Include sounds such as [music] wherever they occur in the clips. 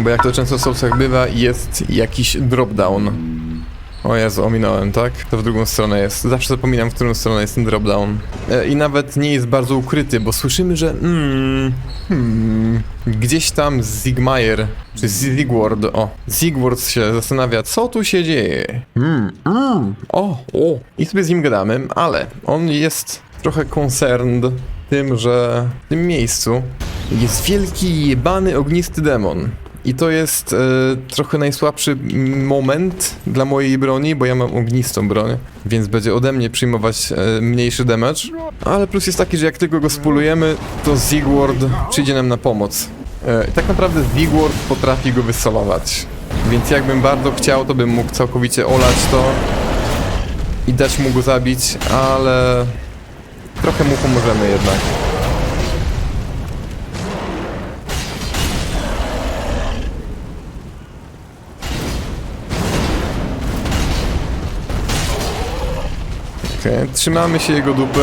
Bo jak to często w Soulsach bywa, jest jakiś dropdown. O Jezu, ominąłem, tak? To w drugą stronę jest. Zawsze zapominam, w którą stronę jest ten dropdown. E, I nawet nie jest bardzo ukryty, bo słyszymy, że mm, hmm, gdzieś tam Zigmajer, czy Zigward, o, Zigward się zastanawia, co tu się dzieje. Mm, mm, o, o. I sobie z nim gadamy, ale on jest trochę concerned tym, że w tym miejscu jest wielki, jebany, ognisty demon. I to jest e, trochę najsłabszy moment dla mojej broni, bo ja mam ognistą broń, więc będzie ode mnie przyjmować e, mniejszy damage. Ale plus jest taki, że jak tylko go spulujemy, to Zigward przyjdzie nam na pomoc. E, tak naprawdę Zigward potrafi go wysolować. Więc jakbym bardzo chciał, to bym mógł całkowicie olać to i dać mu go zabić, ale trochę mu pomożemy jednak. Okej, trzymamy się jego dupy.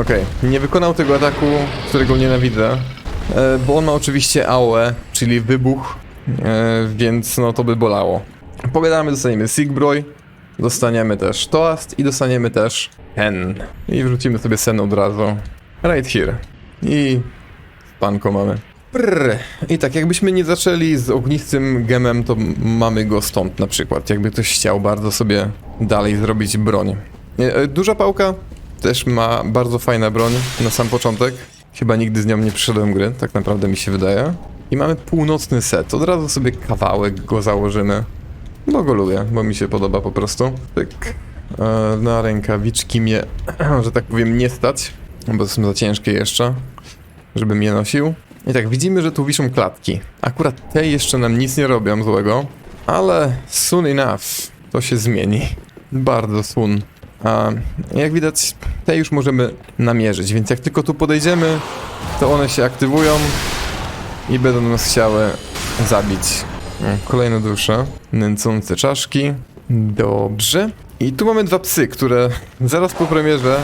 Okej, nie wykonał tego ataku, którego nienawidzę, e, bo on ma oczywiście AOE, czyli wybuch, e, więc no to by bolało. Pogadamy, dostaniemy Sigbroy, dostaniemy też Toast i dostaniemy też Hen. I wrzucimy sobie sen od razu. Right here. I panko mamy. Prr. I tak, jakbyśmy nie zaczęli z ognistym gemem, to mamy go stąd na przykład. Jakby ktoś chciał bardzo sobie dalej zrobić broń. E, Duża pałka też ma bardzo fajna broń na sam początek. Chyba nigdy z nią nie przyszedłem gry, tak naprawdę mi się wydaje. I mamy północny set. Od razu sobie kawałek go założymy. Bo go lubię, bo mi się podoba po prostu. Tak. E, na rękawiczki mnie, [clears throat] że tak powiem, nie stać, bo są za ciężkie jeszcze, żebym je nosił. I tak, widzimy, że tu wiszą klatki. Akurat te jeszcze nam nic nie robią złego, ale soon enough to się zmieni. Bardzo soon. A jak widać, te już możemy namierzyć, więc jak tylko tu podejdziemy, to one się aktywują i będą nas chciały zabić. Kolejne dusze. Nęcące czaszki. Dobrze. I tu mamy dwa psy, które zaraz po premierze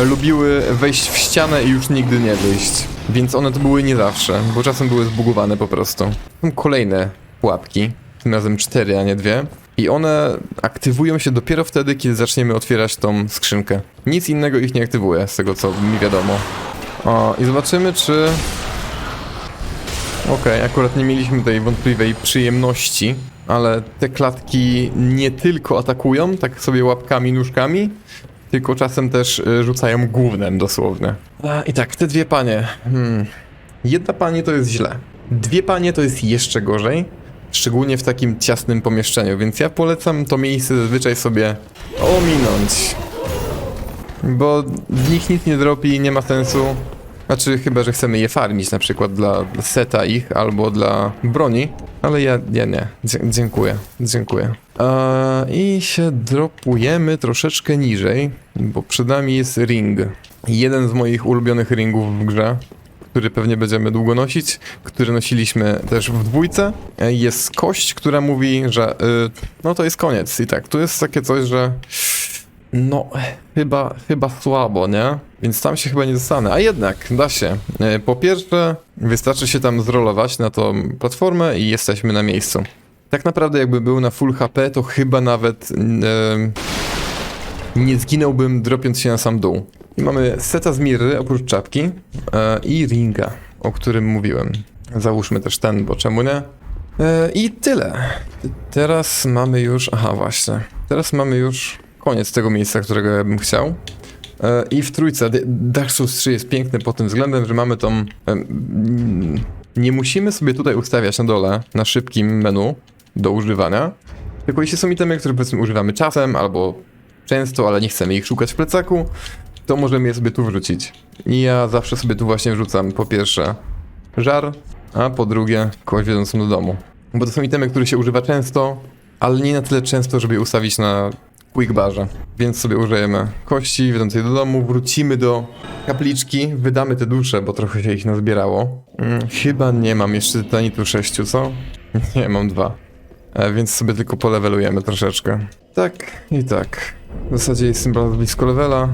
lubiły wejść w ścianę i już nigdy nie wyjść. Więc one to były nie zawsze, bo czasem były zbugowane po prostu. Są kolejne pułapki, tym razem cztery, a nie dwie. I one aktywują się dopiero wtedy, kiedy zaczniemy otwierać tą skrzynkę. Nic innego ich nie aktywuje, z tego co mi wiadomo. O, i zobaczymy, czy Okej, akurat nie mieliśmy tej wątpliwej przyjemności, ale te klatki nie tylko atakują, tak sobie łapkami, nóżkami, tylko czasem też y, rzucają głównym dosłownie. A, I tak, te dwie panie. Hmm. Jedna pani to jest źle. Dwie panie to jest jeszcze gorzej. Szczególnie w takim ciasnym pomieszczeniu, więc ja polecam to miejsce zazwyczaj sobie ominąć. Bo w nich nic nie dropi, nie ma sensu. Znaczy, chyba, że chcemy je farmić, na przykład dla seta ich albo dla broni. Ale ja, ja nie. Dziękuję, dziękuję. I się dropujemy troszeczkę niżej, bo przed nami jest ring. Jeden z moich ulubionych ringów w grze, który pewnie będziemy długo nosić, który nosiliśmy też w dwójce. E, Jest kość, która mówi, że y, no to jest koniec. I tak, tu jest takie coś, że no, chyba, chyba słabo, nie? Więc tam się chyba nie dostanę. A jednak, da się. E, Po pierwsze, wystarczy się tam zrolować na tą platformę i jesteśmy na miejscu. Tak naprawdę, jakby był na full HP, to chyba nawet e, nie zginąłbym dropiąc się na sam dół. I mamy seta z mirry, oprócz czapki e, i ringa, o którym mówiłem. Załóżmy też ten, bo czemu nie? E, I tyle. Teraz mamy już. Aha, właśnie. Teraz mamy już koniec tego miejsca, którego ja bym chciał. E, I w trójce Dark Souls 3 jest piękny pod tym względem, że mamy tą. Nie musimy sobie tutaj ustawiać na dole, na szybkim menu do używania. Tylko jeśli są itemy, które powiedzmy używamy czasem albo często, ale nie chcemy ich szukać w plecaku, to możemy je sobie tu wrzucić. I ja zawsze sobie tu właśnie wrzucam po pierwsze żar, a po drugie kogoś wiodącą do domu. Bo to są itemy, które się używa często, ale nie na tyle często, żeby je ustawić na quick barze. Więc sobie użyjemy kości wiodącej do domu, wrócimy do kapliczki, wydamy te dusze, bo trochę się ich nazbierało. Mm, chyba nie mam jeszcze tytanitu 6, co? [laughs] Nie, mam dwa. E, więc sobie tylko polewelujemy troszeczkę. Tak i tak. W zasadzie jestem bardzo blisko levela,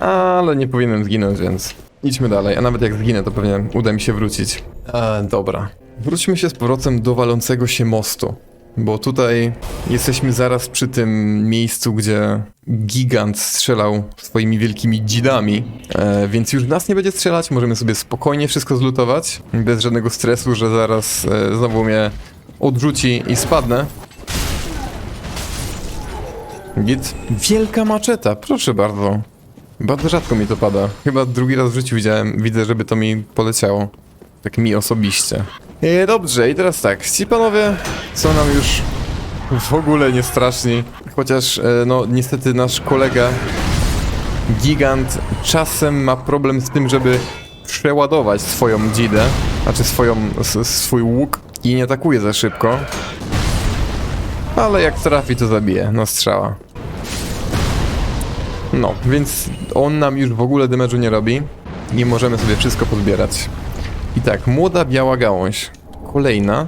ale nie powinienem zginąć, więc idźmy dalej, a nawet jak zginę, to pewnie uda mi się wrócić. E, dobra. Wróćmy się z powrotem do walącego się mostu. Bo tutaj jesteśmy zaraz przy tym miejscu, gdzie gigant strzelał swoimi wielkimi dzidami, e, więc już nas nie będzie strzelać, możemy sobie spokojnie wszystko zlutować, bez żadnego stresu, że zaraz e, znowu mnie odrzuci i spadnę. Git. Wielka maczeta, proszę bardzo. Bardzo rzadko mi to pada. Chyba drugi raz w życiu widziałem, widzę, żeby to mi poleciało. Tak mi osobiście. E, dobrze, i teraz tak, ci panowie są nam już w ogóle nie straszni. Chociaż, e, no niestety nasz kolega gigant czasem ma problem z tym, żeby przeładować swoją dzidę, znaczy swoją, swój łuk i nie atakuje za szybko. Ale jak trafi, to zabije, no strzała. No, więc on nam już w ogóle damage'u nie robi i możemy sobie wszystko pozbierać. I tak, młoda biała gałąź. Kolejna,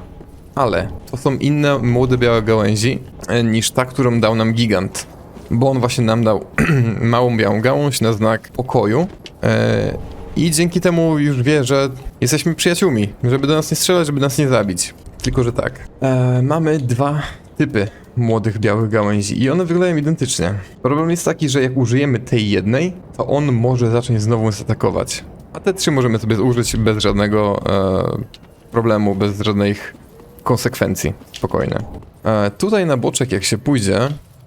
ale to są inne młode białe gałęzi e, niż ta, którą dał nam gigant. Bo on właśnie nam dał [clears throat] małą białą gałąź na znak pokoju. E, I dzięki temu już wie, że jesteśmy przyjaciółmi. Żeby do nas nie strzelać, żeby nas nie zabić. Tylko, że tak. E, mamy dwa typy młodych białych gałęzi i one wyglądają identycznie. Problem jest taki, że jak użyjemy tej jednej, to on może zacząć znowu nas atakować. A te trzy możemy sobie użyć bez żadnego e, problemu, bez żadnych konsekwencji. Spokojnie. E, tutaj na boczek jak się pójdzie,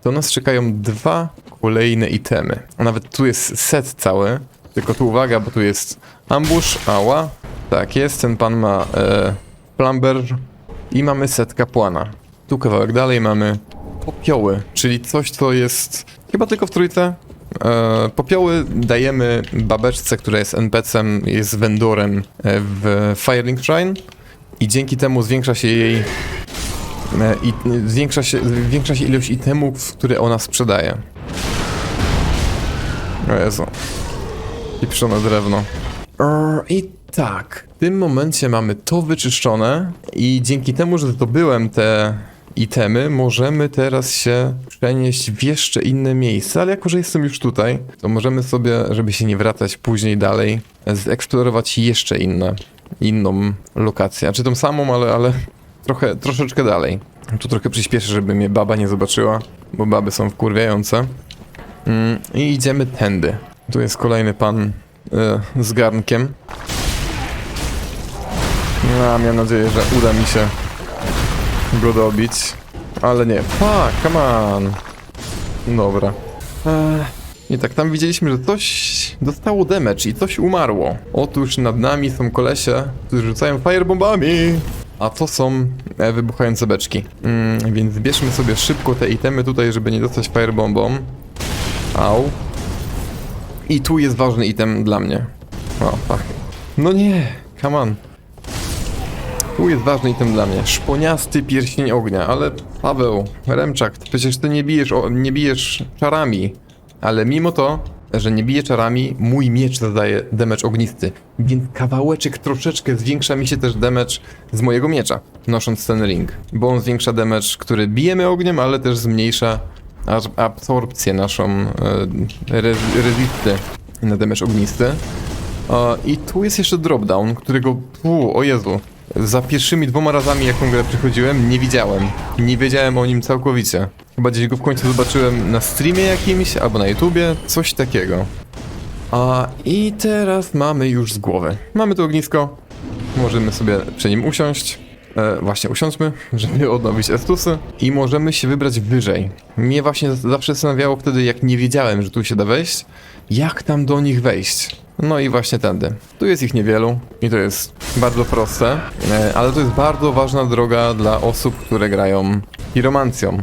to nas czekają dwa kolejne itemy. A nawet tu jest set cały, tylko tu uwaga, bo tu jest ambush, ała. Tak jest, ten pan ma e, plumber i mamy set kapłana. Tu kawałek dalej mamy popioły, czyli coś, co jest chyba tylko w trójce. E, popioły dajemy babeczce, która jest NPC-em, jest vendorem e, w Firelink Shrine i dzięki temu zwiększa się jej e, i zwiększa się, zwiększa się ilość itemów, które ona sprzedaje. O Jezu. Pieprzone drewno. I tak, w tym momencie mamy to wyczyszczone i dzięki temu, że zdobyłem te itemy, możemy teraz się przenieść w jeszcze inne miejsce, ale jako, że jestem już tutaj, to możemy sobie, żeby się nie wracać później dalej, zeksplorować jeszcze inne, inną lokację. Znaczy tą samą, ale, ale trochę, troszeczkę dalej. Tu trochę przyspieszę, żeby mnie baba nie zobaczyła, bo baby są wkurwiające. Mm, I idziemy tędy. Tu jest kolejny pan e, z garnkiem. No, miałem nadzieję, że uda mi się go. Ale nie. Fuck, come on. Dobra. Eee, I tak, tam widzieliśmy, że coś dostało damage i coś umarło. Otóż nad nami są kolesie, którzy rzucają firebombami. A to są e, wybuchające beczki. Mm, więc zbierzmy sobie szybko te itemy tutaj, żeby nie dostać firebombą. Au. I tu jest ważny item dla mnie. O, fuck. No nie, come on. Tu jest ważny item dla mnie. Szponiasty pierścień ognia, ale Paweł, Remczak, przecież ty nie bijesz, o, nie bijesz czarami. Ale mimo to, że nie bije czarami, mój miecz zadaje damage ognisty. Więc kawałeczek troszeczkę zwiększa mi się też damage z mojego miecza, nosząc ten ring. Bo on zwiększa damage, który bijemy ogniem, ale też zmniejsza absorpcję naszą e, na damage ognisty. E, I tu jest jeszcze dropdown, którego, u, o Jezu, za pierwszymi dwoma razami jaką grę przychodziłem, nie widziałem. Nie wiedziałem o nim całkowicie. Chyba gdzieś go w końcu zobaczyłem na streamie jakimś, albo na YouTubie, coś takiego. A i teraz mamy już z głowy. Mamy to ognisko, możemy sobie przy nim usiąść. E, właśnie usiądźmy, [laughs] żeby odnowić estusy i możemy się wybrać wyżej. Mnie właśnie zawsze zastanawiało wtedy, jak nie wiedziałem, że tu się da wejść, jak tam do nich wejść. No i właśnie tędy. Tu jest ich niewielu i to jest bardzo proste, e, ale to jest bardzo ważna droga dla osób, które grają piromancją,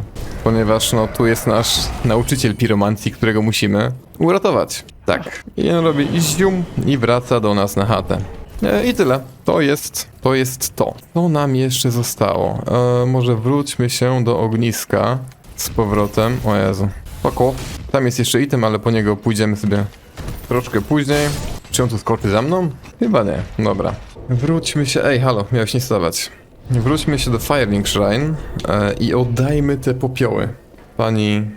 ponieważ no tu jest nasz nauczyciel piromancji, którego musimy uratować. Tak. I on robi zium i wraca do nas na chatę. E, I tyle. To jest, to jest to. Co nam jeszcze zostało? E, może wróćmy się do ogniska z powrotem. O Jezu. Pako. Tam jest jeszcze item, ale po niego pójdziemy sobie troszkę później. Czy on tu skoczy za mną? Chyba nie. Dobra. Wróćmy się. Ej, halo, miałeś nie stawać. Wróćmy się do Firelink Shrine e, i oddajmy te popioły pani,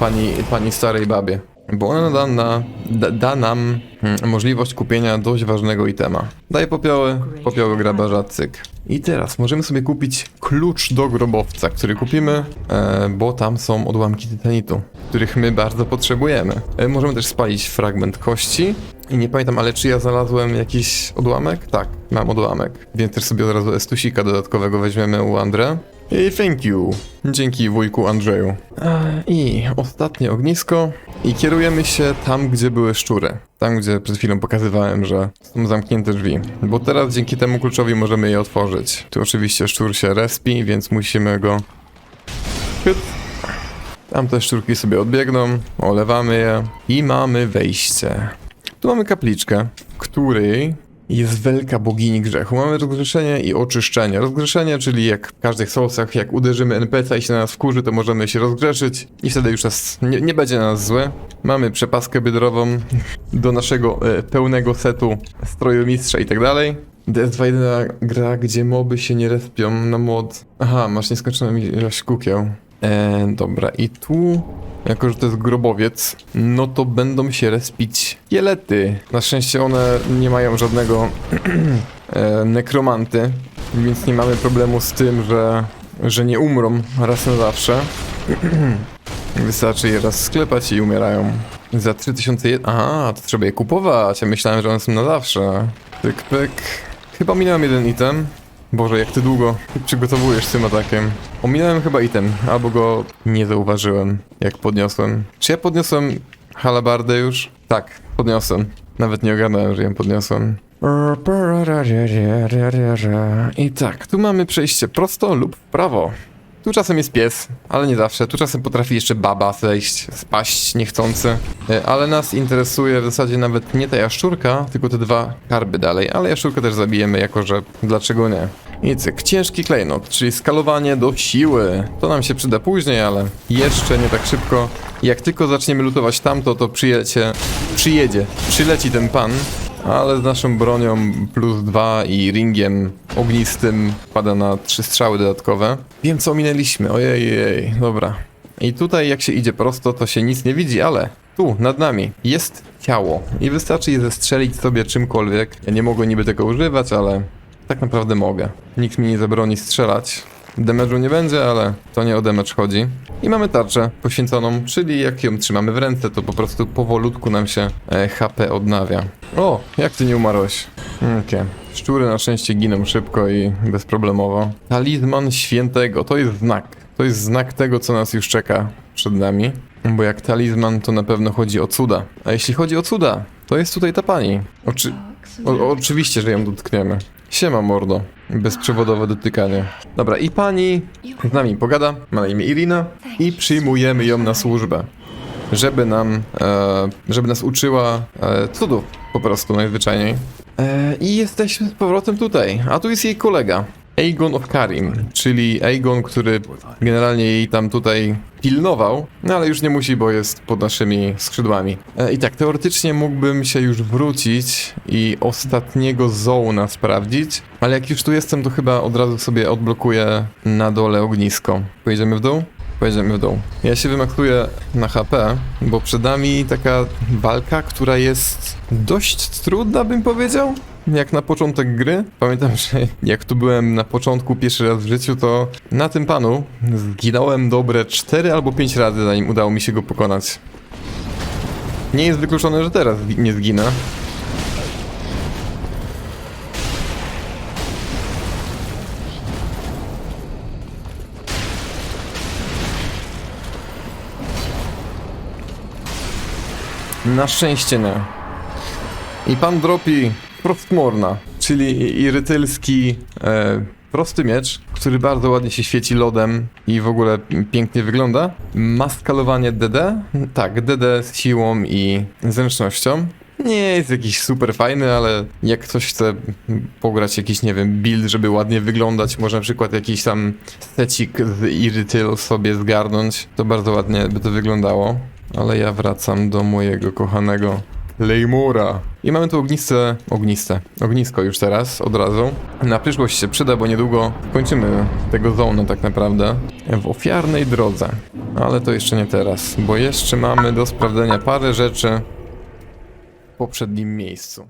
pani, pani starej babie. Bo ona nam na da, da nam możliwość kupienia dość ważnego itema. Daję popioły, popioły grabarza, cyk. I teraz możemy sobie kupić klucz do grobowca, który kupimy, e, bo tam są odłamki tytanitu, których my bardzo potrzebujemy. E, możemy też spalić fragment kości. I nie pamiętam, ale czy ja znalazłem jakiś odłamek? Tak, mam odłamek. Więc też sobie od razu estusika dodatkowego weźmiemy u Andre. I thank you. Dzięki wujku Andrzeju. E, I ostatnie ognisko. I kierujemy się tam, gdzie były szczury. Tam, gdzie przed chwilą pokazywałem, że są zamknięte drzwi. Bo teraz dzięki temu kluczowi możemy je otworzyć. Tu oczywiście szczur się respi, więc musimy go... Tam te szczurki sobie odbiegną, olewamy je i mamy wejście. Tu mamy kapliczkę, której jest wielka bogini grzechu. Mamy rozgrzeszenie i oczyszczenie. Rozgrzeszenie, czyli jak w każdych sousach, jak uderzymy NPC i się na nas wkurzy, to możemy się rozgrzeszyć i wtedy już nas, nie, nie będzie na nas złe. Mamy przepaskę biodrową do naszego e, pełnego setu strojomistrza i tak dalej. DS2 jedyna gra, gdzie moby się nie respią na mod. Aha, masz nieskończoną ilość kukieł. E, dobra, i tu, jako że to jest grobowiec, no to będą się respić jelety. Na szczęście one nie mają żadnego [clears throat] e, nekromanty, więc nie mamy problemu z tym, że, że nie umrą raz na zawsze. [clears throat] Wystarczy je raz sklepać i umierają. Za 3000 je... Aha, to trzeba je kupować. Ja myślałem, że one są na zawsze. Pyk, pyk. Chyba minąłem jeden item. Boże, jak ty długo przygotowujesz tym atakiem. Ominąłem chyba item, albo go nie zauważyłem, jak podniosłem. Czy ja podniosłem halabardę już? Tak, podniosłem. Nawet nie ogarnąłem, że ją podniosłem. I tak, tu mamy przejście prosto lub w prawo. Tu czasem jest pies, ale nie zawsze. Tu czasem potrafi jeszcze baba zejść, spaść niechcący. E, Ale nas interesuje w zasadzie nawet nie ta jaszczurka, tylko te dwa karby dalej. Ale jaszczurkę też zabijemy, jako że dlaczego nie? I cyk, ciężki klejnot, czyli skalowanie do siły. To nam się przyda później, ale jeszcze nie tak szybko. Jak tylko zaczniemy lutować tamto, to przyjedzie, przyjedzie, przyleci ten pan, ale z naszą bronią plus dwa i ringiem ognistym pada na trzy strzały dodatkowe. Wiem co ominęliśmy, ojej, ojej, dobra. I tutaj jak się idzie prosto, to się nic nie widzi, ale tu, nad nami, jest ciało. I wystarczy je zestrzelić sobie czymkolwiek. Ja nie mogę niby tego używać, ale tak naprawdę mogę. Nikt mi nie zabroni strzelać. Damage'u nie będzie, ale to nie o damage chodzi. I mamy tarczę poświęconą, czyli jak ją trzymamy w ręce, to po prostu powolutku nam się e, HP odnawia. O, jak ty nie umarłeś? Okej. Szczury na szczęście giną szybko i bezproblemowo. Talizman świętego, to jest znak. To jest znak tego, co nas już czeka przed nami. Bo jak talizman, to na pewno chodzi o cuda. A jeśli chodzi o cuda, to jest tutaj ta pani. Oczy... O, oczywiście, że ją dotkniemy. Siema mordo. Bezprzewodowe dotykanie. Dobra, i pani z nami pogada, ma na imię Irina i przyjmujemy ją na służbę. Żeby nam, e, żeby nas uczyła e, cudów po prostu najzwyczajniej. E, I jesteśmy z powrotem tutaj, a tu jest jej kolega. Aegon of Karim, czyli Aegon, który generalnie jej tam tutaj pilnował, no ale już nie musi, bo jest pod naszymi skrzydłami. E, I tak, teoretycznie mógłbym się już wrócić i ostatniego zona sprawdzić, ale jak już tu jestem, to chyba od razu sobie odblokuję na dole ognisko. Pojedziemy w dół? Pojedziemy w dół. Ja się wymaksuję na HP, bo przed nami taka walka, która jest dość trudna, bym powiedział. Jak na początek gry. Pamiętam, [laughs] że jak tu byłem na początku pierwszy raz w życiu, to na tym panu zginąłem dobre 4 albo 5 razy, zanim udało mi się go pokonać. Nie jest wykluczone, że teraz nie zginę. Na szczęście nie. I pan dropi Frostmorna, czyli irytylski e, prosty miecz, który bardzo ładnie się świeci lodem i w ogóle pięknie wygląda. Ma skalowanie DD? Tak, DD z siłą i zręcznością. Nie jest jakiś super fajny, ale jak ktoś chce pograć jakiś, nie wiem, build, żeby ładnie wyglądać, może na przykład jakiś tam secik z Irytyl sobie zgarnąć, to bardzo ładnie by to wyglądało. Ale ja wracam do mojego kochanego Lejmura. I mamy tu ogniste, ogniste, ognisko już teraz, od razu. Na przyszłość się przyda, bo niedługo kończymy tego zona tak naprawdę w ofiarnej drodze. Ale to jeszcze nie teraz, bo jeszcze mamy do sprawdzenia parę rzeczy. poprzednim miejscu.